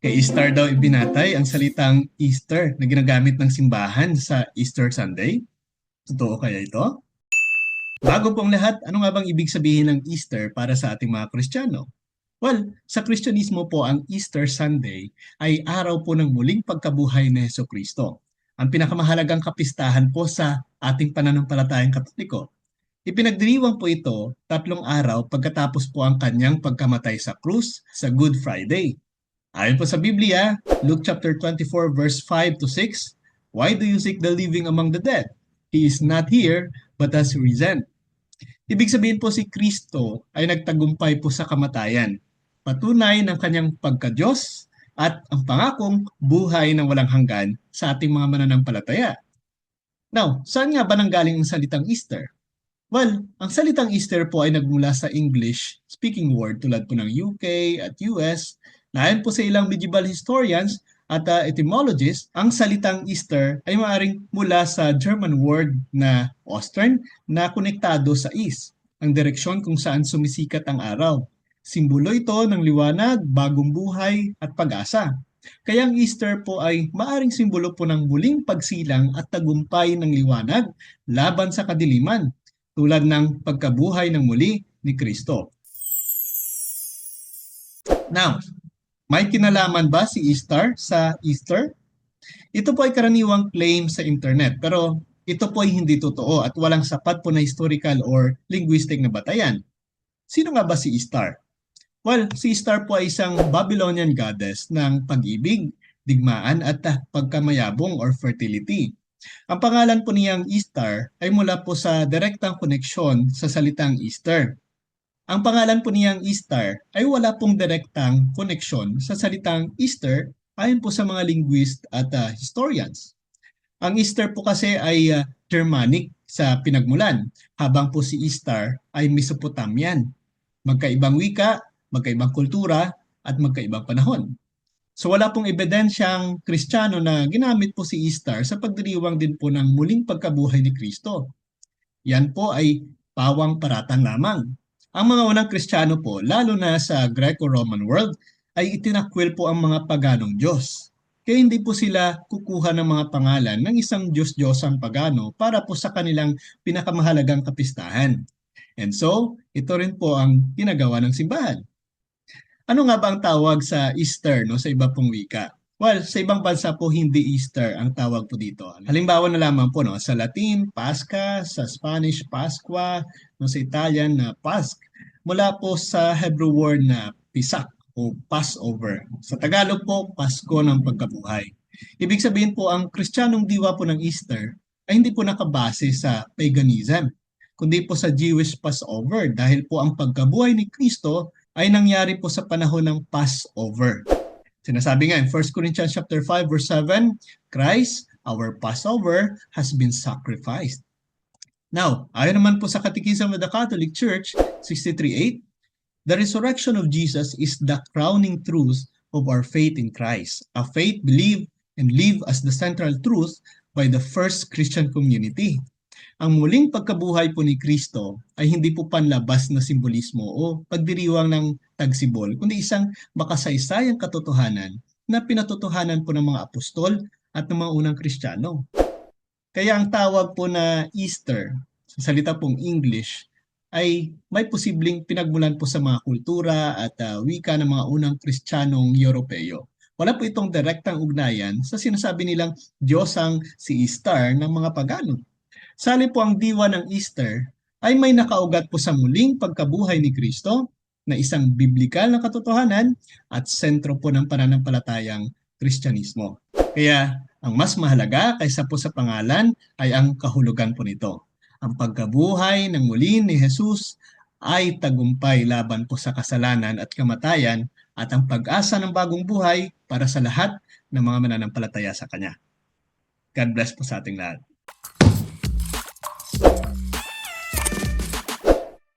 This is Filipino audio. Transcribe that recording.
Kay Easter daw ibinatay ang salitang Easter na ginagamit ng simbahan sa Easter Sunday. Totoo kaya ito? Bago pong lahat, ano nga bang ibig sabihin ng Easter para sa ating mga Kristiyano? Well, sa Kristyanismo po ang Easter Sunday ay araw po ng muling pagkabuhay ni Heso Kristo. Ang pinakamahalagang kapistahan po sa ating pananampalatayang katoliko. Ipinagdiriwang po ito tatlong araw pagkatapos po ang kanyang pagkamatay sa krus sa Good Friday. Ayon po sa Biblia, Luke chapter 24 verse 5 to 6, Why do you seek the living among the dead? He is not here, but has risen. Ibig sabihin po si Kristo ay nagtagumpay po sa kamatayan. Patunay ng kanyang pagka-Diyos at ang pangakong buhay ng walang hanggan sa ating mga mananampalataya. Now, saan nga ba nanggaling ang salitang Easter? Well, ang salitang Easter po ay nagmula sa English speaking word tulad po ng UK at US ayon po sa ilang medieval historians at uh, etymologists, ang salitang Easter ay maaaring mula sa German word na Ostern na konektado sa east, ang direksyon kung saan sumisikat ang araw. Simbolo ito ng liwanag, bagong buhay at pag-asa. Kaya ang Easter po ay maaring simbolo po ng muling pagsilang at tagumpay ng liwanag laban sa kadiliman, tulad ng pagkabuhay ng muli ni Kristo. Now, may kinalaman ba si Easter sa Easter? Ito po ay karaniwang claim sa internet pero ito po ay hindi totoo at walang sapat po na historical or linguistic na batayan. Sino nga ba si Easter? Well, si Easter po ay isang Babylonian goddess ng pag-ibig, digmaan at uh, pagkamayabong or fertility. Ang pangalan po niyang Easter ay mula po sa direktang koneksyon sa salitang Easter. Ang pangalan po niyang Easter ay wala pong direktang koneksyon sa salitang Easter ayon po sa mga linguist at uh, historians. Ang Easter po kasi ay uh, Germanic sa pinagmulan, habang po si Easter ay Mesopotamian. Magkaibang wika, magkaibang kultura, at magkaibang panahon. So wala pong ebidensyang kristyano na ginamit po si Easter sa pagdiriwang din po ng muling pagkabuhay ni Kristo. Yan po ay pawang paratang lamang. Ang mga unang kristyano po, lalo na sa Greco-Roman world, ay itinakwil po ang mga paganong Diyos. Kaya hindi po sila kukuha ng mga pangalan ng isang Diyos-Diyosang pagano para po sa kanilang pinakamahalagang kapistahan. And so, ito rin po ang ginagawa ng simbahan. Ano nga ba ang tawag sa Easter no, sa iba pong wika? Well, sa ibang bansa po hindi Easter ang tawag po dito. Halimbawa na lamang po no, sa Latin, Pascha, sa Spanish, Pasqua, no, sa Italian na Pasch. Mula po sa Hebrew word na Pisak o Passover. Sa Tagalog po, Pasko ng Pagkabuhay. Ibig sabihin po ang kristyanong diwa po ng Easter ay hindi po nakabase sa paganism, kundi po sa Jewish Passover dahil po ang pagkabuhay ni Kristo ay nangyari po sa panahon ng Passover. Sinasabi nga in 1 Corinthians chapter 5 verse 7, Christ, our Passover, has been sacrificed. Now, ayon naman po sa Catechism of the Catholic Church 63.8, the resurrection of Jesus is the crowning truth of our faith in Christ, a faith believed and lived as the central truth by the first Christian community. Ang muling pagkabuhay po ni Kristo ay hindi po panlabas na simbolismo o pagdiriwang ng tagsibol, kundi isang makasaysayang katotohanan na pinatotohanan po ng mga apostol at ng mga unang Kristiyano. Kaya ang tawag po na Easter, sa salita pong English, ay may posibleng pinagmulan po sa mga kultura at uh, wika ng mga unang Kristiyanong Europeo. Wala po itong direktang ugnayan sa sinasabi nilang Diyosang si Easter ng mga pagano. Sali po ang diwa ng Easter ay may nakaugat po sa muling pagkabuhay ni Kristo na isang biblikal na katotohanan at sentro po ng pananampalatayang Kristyanismo. Kaya ang mas mahalaga kaysa po sa pangalan ay ang kahulugan po nito. Ang pagkabuhay ng muli ni Jesus ay tagumpay laban po sa kasalanan at kamatayan at ang pag-asa ng bagong buhay para sa lahat ng mga mananampalataya sa Kanya. God bless po sa ating lahat.